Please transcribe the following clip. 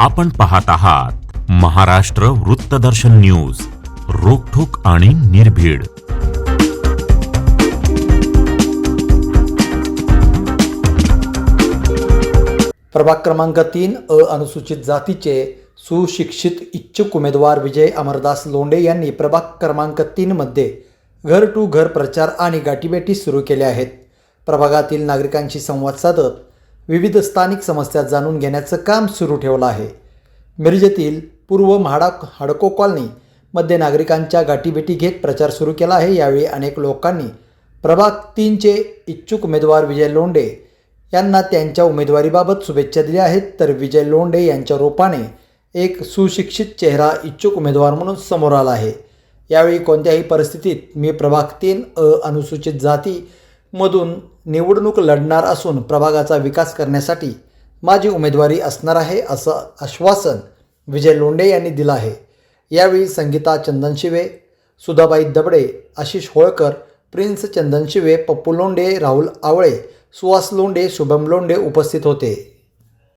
आपण पाहत आहात महाराष्ट्र वृत्तदर्शन न्यूज रोखोक आणि निर्भीड. प्रभाग क्रमांक तीन अ अनुसूचित जातीचे सुशिक्षित इच्छुक उमेदवार विजय अमरदास लोंडे यांनी प्रभाग क्रमांक तीनमध्ये घर टू घर प्रचार आणि गाठीबेटी सुरू केल्या आहेत. प्रभागातील नागरिकांशी संवाद साधत विविध स्थानिक समस्या जाणून घेण्याचं काम सुरू ठेवलं आहे. मिरजेतील पूर्व म्हाडा हडको कॉलनी मध्ये नागरिकांच्या गाठीभेटी घेत प्रचार सुरू केला आहे. यावेळी अनेक लोकांनी प्रभाग तीनचे इच्छुक उमेदवार विजय लोंडे यांना त्यांच्या उमेदवारीबाबत शुभेच्छा दिल्या आहेत. तर विजय लोंडे यांच्या रूपाने एक सुशिक्षित चेहरा इच्छुक उमेदवार म्हणून समोर आला आहे. यावेळी कोणत्याही परिस्थितीत मी प्रभाग तीन अ अनुसूचित मधून निवडणूक लढणार असून प्रभागाचा विकास करण्यासाठी माझी उमेदवारी असणार आहे असं आश्वासन विजय लोंढे यांनी दिलं आहे. यावेळी संगीता चंदनशिवे सुधाबाई दबडे आशिष होळकर प्रिन्स चंदनशिवे पप्पू लोंढे राहुल आवळे सुहास लोंढे शुभम लोंढे उपस्थित होते.